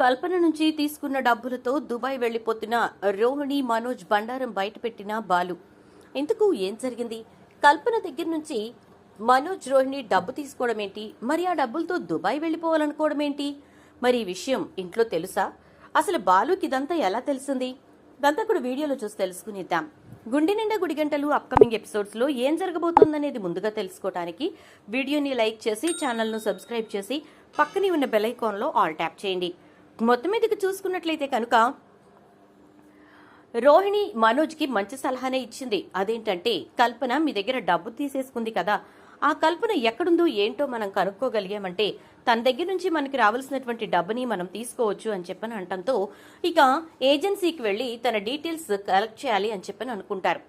కల్పన నుంచి తీసుకున్న డబ్బులతో దుబాయ్ వెళ్ళిపోతున్న రోహిణి మనోజ్ బండారం బయటపెట్టిన బాలు. ఇంతకు ఏం జరిగింది? కల్పన దగ్గర నుంచి మనోజ్ రోహిణి డబ్బు తీసుకోవడం ఏంటి? మరి ఆ డబ్బులతో దుబాయ్ వెళ్ళిపోవాలనుకోవడం ఏంటి? మరి ఈ విషయం ఇంట్లో తెలుసా? అసలు బాలుకి ఇదంతా ఎలా తెలిసింది? ఇదంతా కూడా వీడియోలో చూసి తెలుసుకునిద్దాం. గుండె నిండా గుడి గంటలు అప్కమింగ్ ఎపిసోడ్స్లో ఏం జరగబోతుందనేది ముందుగా తెలుసుకోవడానికి వీడియోని లైక్ చేసి ఛానల్ను సబ్స్క్రైబ్ చేసి పక్కనే ఉన్న బెల్ ఐకాన్లో ఆల్ ట్యాప్ చేయండి. మొత్తం మీదకి చూసుకున్నట్లయితే కనుక రోహిణి మనోజ్కి మంచి సలహానే ఇచ్చింది. అదేంటంటే కల్పన మీ దగ్గర డబ్బు తీసేసుకుంది కదా. ఆ కల్పన ఎక్కడుందో ఏంటో మనం కనుక్కోగలిగామంటే తన దగ్గర నుంచి మనకి రావాల్సినటువంటి డబ్బుని మనం తీసుకోవచ్చు అని చెప్పని అంటంతో ఇక ఏజెన్సీకి వెళ్ళి తన డీటెయిల్స్ కలెక్ట్ చేయాలి అని చెప్పని అనుకుంటారు.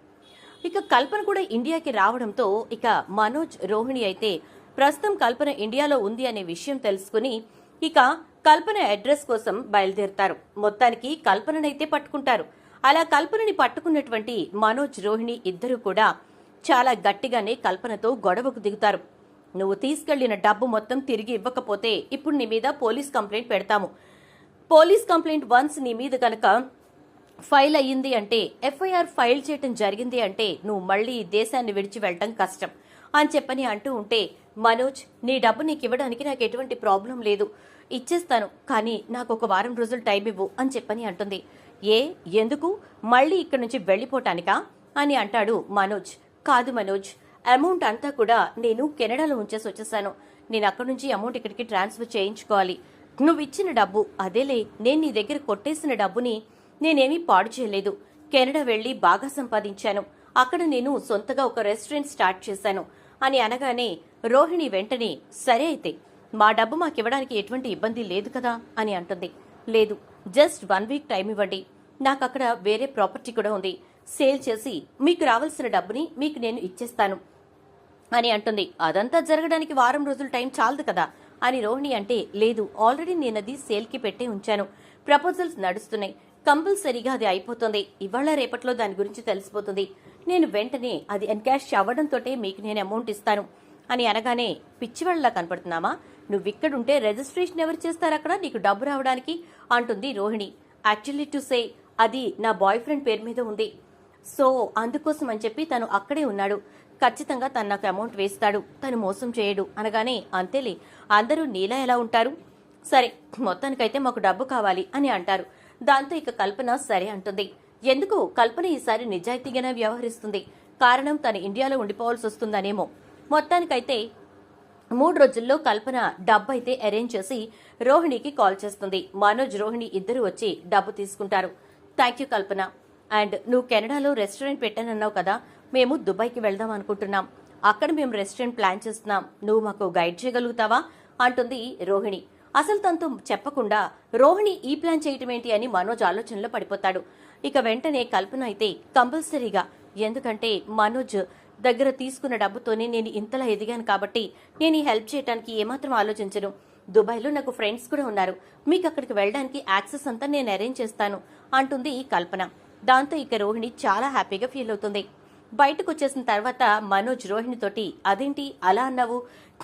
ఇక కల్పన కూడా ఇండియాకి రావడంతో ఇక మనోజ్ రోహిణి అయితే ప్రస్తుతం కల్పన ఇండియాలో ఉంది అనే విషయం తెలుసుకుని ఇక కల్పన అడ్రస్ కోసం బయలుదేరుతారు. మొత్తానికి కల్పననైతే పట్టుకుంటారు. అలా కల్పనని పట్టుకున్నటువంటి మనోజ్ రోహిణి ఇద్దరూ కూడా చాలా గట్టిగానే కల్పనతో గొడవకు దిగుతారు. నువ్వు తీసుకెళ్ళిన డబ్బు మొత్తం తిరిగి ఇవ్వకపోతే ఇప్పుడు నీ మీద పోలీస్ కంప్లైంట్ పెడతాము. పోలీస్ కంప్లైంట్ వన్స్ నీ మీద కనుక ఫైల్ అయ్యింది అంటే ఎఫ్ఐఆర్ ఫైల్ చేయటం జరిగింది అంటే నువ్వు మళ్ళీ ఈ దేశాన్ని విడిచి వెళ్ళటం కష్టం. అని చెప్పని అంటూ ఉంటే మనోజ్ నీ డబ్బు నీకు ఇవ్వడానికి నాకు ఎటువంటి ప్రాబ్లం లేదు. ఇచ్చేస్తాను కానీ నాకు ఒక వారం రోజులు టైం ఇవ్వు అని చెప్పని అంటుంది. ఏ ఎందుకు? మళ్ళీ ఇక్కడి నుంచి వెళ్ళిపోటానికా? అని అంటాడు మనోజ్. కాదు మనోజ్ అమౌంట్ అంతా కూడా నేను కెనడాలో ఉంచేసి వచ్చేసాను. నేను అక్కడి నుంచి అమౌంట్ ఇక్కడికి ట్రాన్స్ఫర్ చేయించుకోవాలి. నువ్వు ఇచ్చిన డబ్బు అదేలే నేను నీ దగ్గర కొట్టేసిన డబ్బుని నేనేమీ పాడు చేయలేదు. కెనడా వెళ్ళి బాగా సంపాదించాను. అక్కడ నేను సొంతగా ఒక రెస్టారెంట్ స్టార్ట్ చేశాను. అని అనగానే రోహిణి వెంటనే సరే అయితే మా డబ్బు మాకివ్వడానికి ఎటువంటి ఇబ్బంది లేదు కదా? అని అంటుంది. లేదు జస్ట్ వన్ వీక్ టైం ఇవ్వండి. నాకు అక్కడ వేరే ప్రాపర్టీ కూడా ఉంది. సేల్ చేసి మీకు రావాల్సిన డబ్బుని మీకు నేను ఇచ్చేస్తాను. అని అంటుంది. అదంతా జరగడానికి వారం రోజులు టైం చాలదు కదా? అని రోహిణి అంటే లేదు ఆల్రెడీ నేను అది సేల్కి పెట్టే ఉంచాను. ప్రపోజల్స్ నడుస్తున్నాయి. కంపల్సరీగా అది అయిపోతుంది. ఇవాళ రేపట్లో దాని గురించి తెలిసిపోతుంది. నేను వెంటనే అది ఎన్కాష్ అవ్వడంతో మీకు నేను అమౌంట్ ఇస్తాను. అని అనగానే పిచ్చివాళ్ళలా కనపడుతున్నామా? నువ్వు ఇక్కడుంటే రిజిస్ట్రేషన్ ఎవరు చేస్తారు అక్కడ? నీకు డబ్బు రావడానికి? అంటుంది రోహిణి. యాక్చువల్లీ టు సే అది నా బాయ్ ఫ్రెండ్ పేరు మీద ఉంది. సో అందుకోసం అని చెప్పి తను అక్కడే ఉన్నాడు. ఖచ్చితంగా తను నాకు అమౌంట్ వేస్తాడు. తను మోసం చేయడు. అనగానే అంతేలే అందరూ నీలా ఎలా ఉంటారు? సరే మొత్తానికైతే మాకు డబ్బు కావాలి అని అంటారు. దాంతో ఇక కల్పన సరే అంటుంది. ఎందుకు కల్పన ఈసారి నిజాయితీగానే వ్యవహరిస్తుంది? కారణం తను ఇండియాలో ఉండిపోవాల్సి వస్తుందనేమో. మొత్తానికైతే మూడు రోజుల్లో కల్పన డబ్బు అయితే అరేంజ్ చేసి రోహిణికి కాల్ చేస్తుంది. మనోజ్ రోహిణి ఇద్దరు వచ్చి డబ్బు తీసుకుంటారు. Thank you Kalpana. అండ్ నువ్వు కెనడాలో రెస్టారెంట్ పెట్టానన్నావు కదా మేము దుబాయ్కి వెళ్దాం అనుకుంటున్నాం. అక్కడ మేము రెస్టారెంట్ ప్లాన్ చేస్తున్నాం. నువ్వు మాకు గైడ్ చేయగలుగుతావా? అంటుంది రోహిణి. అసలు తనతో చెప్పకుండా రోహిణి ఈ ప్లాన్ చేయటం ఏంటి అని మనోజ్ ఆలోచనలో పడిపోతాడు. ఇక వెంటనే కల్పన అయితే కంపల్సరీగా. ఎందుకంటే మనోజ్ దగ్గర తీసుకున్న డబ్బుతోనే నేను ఇంతలా ఎదిగాను కాబట్టి నేను ఈ హెల్ప్ చేయడానికి ఏమాత్రం ఆలోచించను. దుబాయ్లో నాకు ఫ్రెండ్స్ కూడా ఉన్నారు. మీకు అక్కడికి వెళ్ళడానికి యాక్సెస్ అంతా నేను అరేంజ్ చేస్తాను అంటుంది ఈ కల్పన. దాంతో ఇక రోహిణి చాలా హ్యాపీగా ఫీల్ అవుతుంది. బయటకు వచ్చేసిన తర్వాత మనోజ్ రోహిణితోటి అదేంటి? అలా అన్నావు?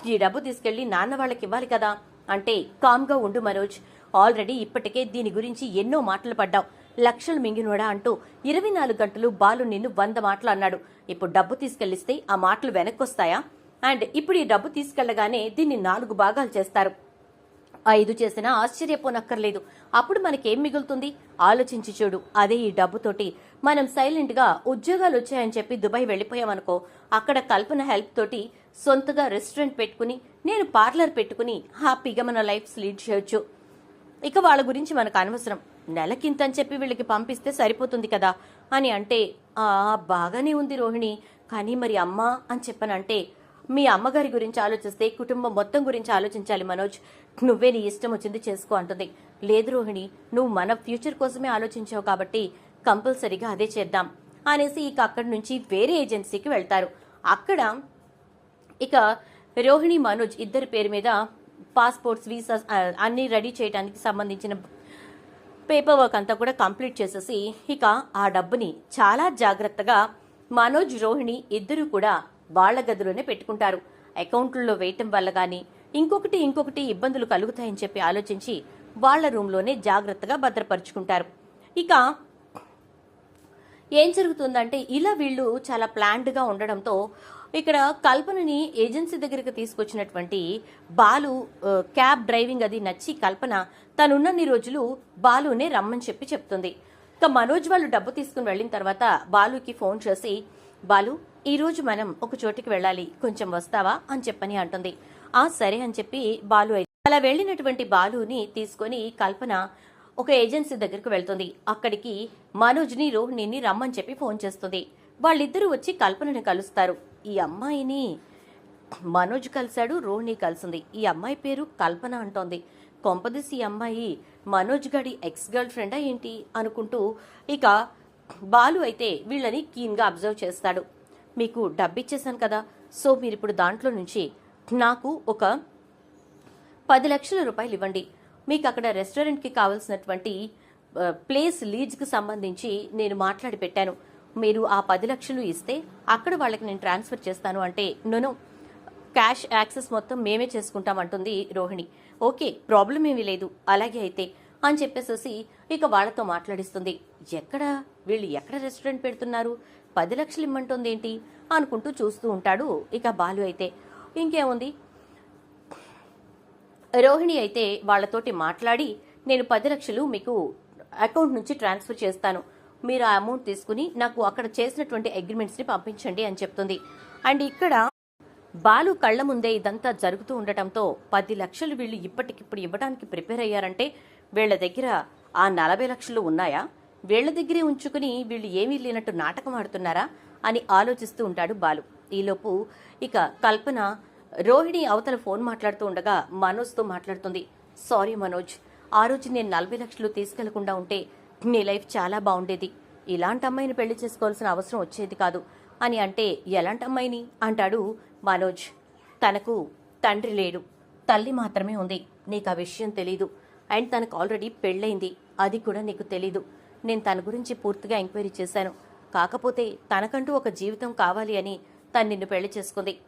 ఈ డబ్బు తీసుకెళ్ళి నాన్న వాళ్ళకి ఇవ్వాలి కదా? అంటే కామ్గా ఉండు మనోజ్. ఆల్రెడీ ఇప్పటికే దీని గురించి ఎన్నో మాటలు పడ్డావు. లక్షలు మింగినోడా అంటూ ఇరవై నాలుగు గంటలు బాలు నిన్ను వంద మాటలు అన్నాడు. ఇప్పుడు డబ్బు తీసుకెళ్ళిస్తే ఆ మాటలు వెనక్కొస్తాయా? అండ్ ఇప్పుడు ఈ డబ్బు తీసుకెళ్ళగానే దీన్ని నాలుగు భాగాలు చేస్తారు. ఐదు చేసినా ఆశ్చర్యపోనక్కర్లేదు. అప్పుడు మనకేం మిగులుతుంది? ఆలోచించి చూడు. అదే ఈ డబ్బుతోటి మనం సైలెంట్గా ఉద్యోగాలు వచ్చాయని చెప్పి దుబాయ్ వెళ్ళిపోయామనుకో అక్కడ కల్పన హెల్ప్ తోటి సొంతగా రెస్టారెంట్ పెట్టుకుని నేను పార్లర్ పెట్టుకుని హ్యాపీగా మన లైఫ్ లీడ్ చేయొచ్చు. ఇక వాళ్ళ గురించి మనకు అనవసరం. నెలకింతని చెప్పి వీళ్ళకి పంపిస్తే సరిపోతుంది కదా? అని అంటే ఆ బాగానే ఉంది రోహిణి. కానీ మరి అమ్మ అని చెప్పనంటే మీ అమ్మగారి గురించి ఆలోచిస్తే కుటుంబం మొత్తం గురించి ఆలోచించాలి మనోజ్. నువ్వే నీ ఇష్టం వచ్చింది చేసుకో అంటుంది. లేదు రోహిణి నువ్వు మన ఫ్యూచర్ కోసమే ఆలోచించావు కాబట్టి కంపల్సరీగా అదే చేద్దాం అనేసి ఇక అక్కడి నుంచి వేరే ఏజెన్సీకి వెళ్తారు. అక్కడ ఇక రోహిణి మనోజ్ ఇద్దరి పేరు మీద పాస్పోర్ట్స్ వీసాస్ అన్ని రెడీ చేయడానికి సంబంధించిన పేపర్ వర్క్ అంతా కూడా కంప్లీట్ చేసేసి ఇక ఆ డబ్బుని చాలా జాగ్రత్తగా మనోజ్ రోహిణి ఇద్దరు కూడా వాళ్ళ గదిలోనే పెట్టుకుంటారు. అకౌంట్లలో వేయటం వల్ల గాని ఇంకొకటి ఇంకొకటి ఇబ్బందులు కలుగుతాయని చెప్పి ఆలోచించి వాళ్ళ రూమ్లోనే జాగ్రత్తగా భద్రపరుచుకుంటారు. ఇక ఏం జరుగుతుందంటే ఇలా వీళ్ళు చాలా ప్లాన్డ్గా ఉండడంతో ఇక్కడ కల్పనని ఏజెన్సీ దగ్గరికి తీసుకొచ్చినటువంటి బాలు క్యాబ్ డ్రైవింగ్ అది నచ్చి కల్పన తనున్నన్ని రోజులు బాలునే రమ్మని చెప్పి చెప్తుంది. ఇక మనోజ్ వాళ్ళు డబ్బు తీసుకుని వెళ్ళిన తర్వాత బాలుకి ఫోన్ చేసి బాలు ఈరోజు మనం ఒక చోటికి వెళ్ళాలి కొంచెం వస్తావా? అని చెప్పని అంటుంది. ఆ సరే అని చెప్పి బాలు అయితే అలా వెళ్ళినటువంటి బాలుని తీసుకొని కల్పన ఒక ఏజెన్సీ దగ్గరికి వెళ్తుంది. అక్కడికి మనోజ్ని రోహిణిని రమ్మని చెప్పి ఫోన్ చేస్తుంది. వాళ్ళిద్దరూ వచ్చి కల్పనని కలుస్తారు. ఈ అమ్మాయిని మనోజ్ కలిశాడు రోహిణి కలిసింది. ఈ అమ్మాయి పేరు కల్పన అంటోంది. కొంపదీసి ఈ అమ్మాయి మనోజ్ గడి ఎక్స్ గర్ల్ ఫ్రెండా ఏంటి? అనుకుంటూ ఇక బాలు అయితే వీళ్ళని కీన్గా అబ్జర్వ్ చేస్తాడు. మీకు డబ్బిచ్చేశాను కదా. సో మీరు ఇప్పుడు దాంట్లో నుంచి నాకు ఒక పది లక్షల రూపాయలు ఇవ్వండి. మీకు అక్కడ రెస్టారెంట్కి కావాల్సినటువంటి ప్లేస్ లీజ్కి సంబంధించి నేను మాట్లాడి పెట్టాను. మీరు ఆ పది లక్షలు ఇస్తే అక్కడ వాళ్ళకి నేను ట్రాన్స్ఫర్ చేస్తాను అంటే నోనో క్యాష్ యాక్సెస్ మొత్తం మేమే చేసుకుంటాం అంటుంది రోహిణి. ఓకే ప్రాబ్లం ఏమీ లేదు అలాగే అయితే అని చెప్పేసేసి ఇక వాళ్ళతో మాట్లాడిస్తుంది. ఎక్కడ? వీళ్ళు ఎక్కడ రెస్టారెంట్ పెడుతున్నారు? పది లక్షలు ఇమ్మంటుంది ఏంటి అనుకుంటూ చూస్తూ ఉంటాడు ఇక బాలు అయితే. ఇంకేముంది? రోహిణి అయితే వాళ్ళతోటి మాట్లాడి నేను పది లక్షలు మీకు అకౌంట్ నుంచి ట్రాన్స్ఫర్ చేస్తాను. మీరు ఆ అమౌంట్ తీసుకుని నాకు అక్కడ చేసినటువంటి అగ్రిమెంట్స్ని పంపించండి అని చెప్తుంది. అండ్ ఇక్కడ బాలు కళ్ళ ముందే ఇదంతా జరుగుతూ ఉండటంతో పది లక్షలు వీళ్ళు ఇప్పటికిప్పుడు ఇవ్వడానికి ప్రిపేర్ అయ్యారంటే వీళ్ళ దగ్గర ఆ నలభై లక్షలు ఉన్నాయా? వీళ్ళ దగ్గరే ఉంచుకుని వీళ్ళు ఏమీ లేనట్టు నాటకం ఆడుతున్నారా అని ఆలోచిస్తూ ఉంటాడు బాలు. ఈలోపు ఇక కల్పన రోహిణి అవతల ఫోన్ మాట్లాడుతూ ఉండగా మనోజ్తో మాట్లాడుతుంది. సారీ మనోజ్ ఆ రోజు నేను నలభై లక్షలు తీసుకెళ్ళకుండా ఉంటే నీ లైఫ్ చాలా బాగుండేది. ఇలాంటి అమ్మాయిని పెళ్ళి చేసుకోవాల్సిన అవసరం వచ్చేది కాదు. అని అంటే ఎలాంటి అమ్మాయిని? అంటాడు మనోజ్. తనకు తండ్రి లేడు. తల్లి మాత్రమే ఉంది. నీకు ఆ విషయం తెలీదు. అండ్ తనకు ఆల్రెడీ పెళ్ళైంది అది కూడా నీకు తెలీదు. నేను తన గురించి పూర్తిగా ఎంక్వైరీ చేశాను. కాకపోతే తనకంటూ ఒక జీవితం కావాలి అని తను నిన్ను పెళ్ళి చేసుకుంది.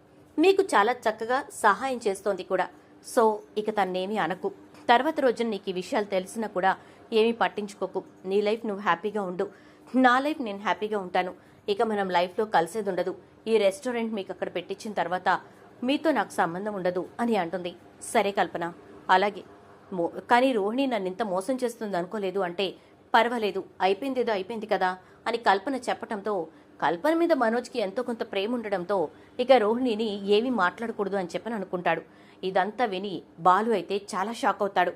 నీకు చాలా చక్కగా సహాయం చేస్తోంది కూడా. సో ఇక తన్నేమీ అనకు. తర్వాత రోజున నీకు ఈ విషయాలు తెలిసినా కూడా ఏమీ పట్టించుకోకు. నీ లైఫ్ నువ్వు హ్యాపీగా ఉండు. నా లైఫ్ నేను హ్యాపీగా ఉంటాను. ఇక మనం లైఫ్లో కలిసేది ఉండదు ఈ రెస్టారెంట్ మీకు అక్కడ పెట్టించిన తర్వాత మీతో నాకు సంబంధం ఉండదు అని అంటుంది. సరే కల్పన. అలాగే మో కానీ రోహిణి నన్ను ఇంత మోసం చేస్తుంది అనుకోలేదు అంటే పర్వాలేదు. అయిపోయింది ఏదో అయిపోయింది కదా అని కల్పన చెప్పటంతో కల్పన మీద మనోజ్కి ఎంతో కొంత ప్రేమ ఉండడంతో ఇక రోహిణిని ఏమీ మాట్లాడకూడదు అని చెప్పని అనుకుంటాడు. ఇదంతా విని బాలు అయితే చాలా షాక్ అవుతాడు.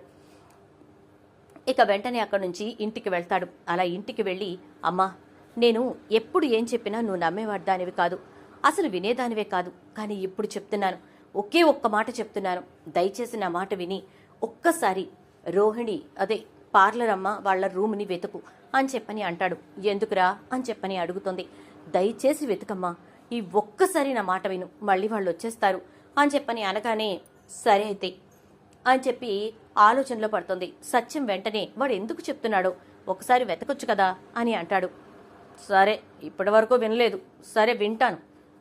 ఇక వెంటనే అక్కడి నుంచి ఇంటికి వెళ్తాడు. అలా ఇంటికి వెళ్ళి అమ్మా నేను ఎప్పుడు ఏం చెప్పినా నువ్వు నమ్మేవాడ్దానివి కాదు. అసలు వినేదానివే కాదు. కానీ ఇప్పుడు చెప్తున్నాను. ఒకే ఒక్క మాట చెప్తున్నాను. దయచేసి నా మాట విని ఒక్కసారి రోహిణి అదే పార్లర్ అమ్మ వాళ్ళ రూమ్ని వెతుకు అని చెప్పని అంటాడు. ఎందుకురా? అని చెప్పని అడుగుతుంది. దయచేసి వెతుకమ్మా ఈ ఒక్కసారి నా మాట విను మళ్ళీ వాళ్ళు వచ్చేస్తారు. అని చెప్పని అనగానే సరే అయితే అని చెప్పి ఆలోచనలో పడుతుంది. సత్యం వెంటనే వాడు ఎందుకు చెప్తున్నాడో? ఒకసారి వెతకొచ్చు కదా అని అంటాడు. సరే ఇప్పటి వరకు వినలేదు. సరే వింటాను.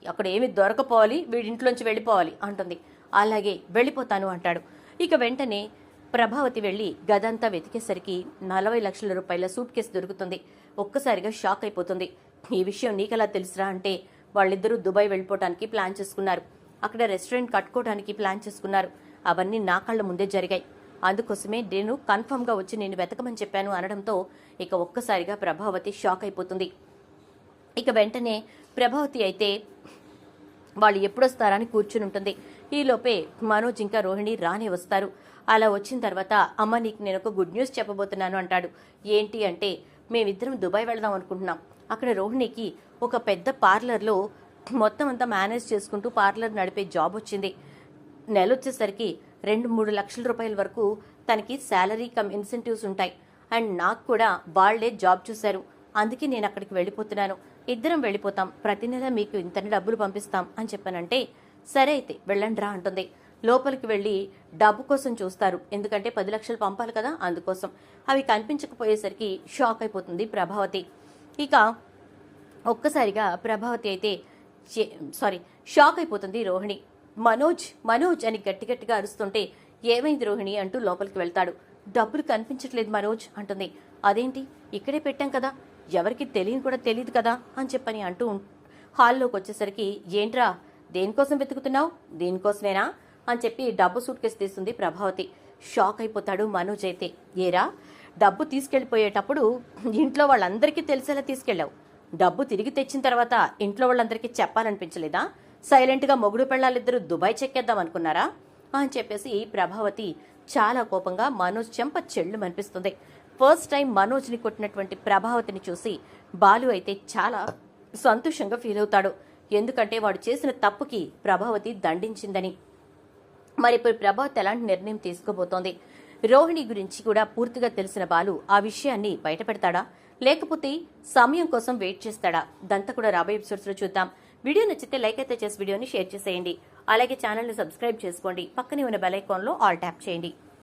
అక్కడ ఏమి దొరకపోవాలి వీడింట్లోంచి వెళ్ళిపోవాలి అంటుంది. అలాగే వెళ్ళిపోతాను అంటాడు. ఇక వెంటనే ప్రభావతి వెళ్ళి గదంతా వెతికేసరికి నలభై లక్షల రూపాయల సూట్ కేసు దొరుకుతుంది. ఒక్కసారిగా షాక్ అయిపోతుంది. ఈ విషయం నీకెలా తెలుసురా అంటే వాళ్ళిద్దరూ దుబాయ్ వెళ్ళిపోవటానికి ప్లాన్ చేసుకున్నారు. అక్కడ రెస్టారెంట్ కట్టుకోవడానికి ప్లాన్ చేసుకున్నారు. అవన్నీ నా కళ్ళ ముందే జరిగాయి. అందుకోసమే నేను కన్ఫర్మ్గా వచ్చి నేను వెతకమని చెప్పాను అనడంతో ఇక ఒక్కసారిగా ప్రభావతి షాక్ అయిపోతుంది. ఇక వెంటనే ప్రభావతి అయితే వాళ్ళు ఎప్పుడొస్తారని కూర్చుని ఉంటుంది. ఈలోపే మనోజ్ ఇంకా రోహిణి రానే వస్తారు. అలా వచ్చిన తర్వాత అమ్మ నీకు నేను ఒక గుడ్ న్యూస్ చెప్పబోతున్నాను అంటాడు. ఏంటి అంటే మేమిద్దరం దుబాయ్ వెళదాం అనుకుంటున్నాం. అక్కడ రోహిణికి ఒక పెద్ద పార్లర్లో మొత్తం అంతా మేనేజ్ చేసుకుంటూ పార్లర్ నడిపే జాబ్ వచ్చింది. నెల వచ్చేసరికి రెండు మూడు లక్షల రూపాయల వరకు తనకి శాలరీ కమ్ ఇన్సెంటివ్స్ ఉంటాయి. అండ్ నాకు కూడా వాళ్ళే జాబ్ చూశారు. అందుకే నేను అక్కడికి వెళ్ళిపోతున్నాను. ఇద్దరం వెళ్ళిపోతాం. ప్రతి నెల మీకు ఇంత డబ్బులు పంపిస్తాం అని చెప్పానంటే సరే అయితే వెళ్ళండి రా అంటుంది. లోపలికి వెళ్ళి డబ్బు కోసం చూస్తారు. ఎందుకంటే పది లక్షలు పంపాలి కదా అందుకోసం. అవి కనిపించకపోయేసరికి షాక్ అయిపోతుంది ప్రభావతి. ఇక ఒక్కసారిగా ప్రభావతి అయితే చే- సారీ షాక్ అయిపోతుంది రోహిణి. మనోజ్ మనోజ్ అని గట్టి గట్టిగా అరుస్తుంటే ఏమైంది రోహిణి అంటూ లోపలికి వెళ్తాడు. డబ్బులు కనిపించట్లేదు మనోజ్ అంటుంది. అదేంటి? ఇక్కడే పెట్టాం కదా. ఎవరికి తెలియని కూడా తెలియదు కదా అని చెప్పని అంటూ హాల్లోకి వచ్చేసరికి ఏంట్రా? దేనికోసం వెతుకుతున్నావు? దీనికోసమేనా? అని చెప్పి డబ్బు సూట్ కేసు తీస్తుంది ప్రభావతి. షాక్ అయిపోతాడు మనోజ్ అయితే. ఏరా? డబ్బు తీసుకెళ్ళిపోయేటప్పుడు ఇంట్లో వాళ్ళందరికీ తెలిసేలా తీసుకెళ్ళావు. డబ్బు తిరిగి తెచ్చిన తర్వాత ఇంట్లో వాళ్ళందరికీ చెప్పాలనిపించలేదా? సైలెంట్గా మొగుడు పెళ్ళాలిద్దరూ దుబాయ్ చెక్కేద్దాం అనుకున్నారా? అని చెప్పేసి ప్రభావతి చాలా కోపంగా మనోజ్ చెంప చెళ్ళు అనిపిస్తుంది ఫస్ట్ టైం మనోజ్ని కొట్టినటువంటి ప్రభావతిని చూసి బాలు అయితే చాలా సంతోషంగా ఫీల్ అవుతాడు. ఎందుకంటే వాడు చేసిన తప్పుకి ప్రభావతి దండించిందని. మరి ఇప్పుడు ప్రభావతి ఎలాంటి నిర్ణయం తీసుకోబోతోంది? రోహిణి గురించి కూడా పూర్తిగా తెలిసిన బాలు ఆ విషయాన్ని బయటపెడతాడా? లేకపోతే సమయం కోసం వెయిట్ చేస్తాడా? దంతా కూడా రాబోయే ఎపిసోడ్స్లో చూద్దాం. వీడియో నచ్చితే లైక్ అయితే చేసి వీడియోని షేర్ చేసేయండి. అలాగే ఛానల్ని సబ్స్క్రైబ్ చేసుకోండి. పక్కనే ఉన్న బెల్ ఐకాన్లో ఆల్ ట్యాప్ చేయండి.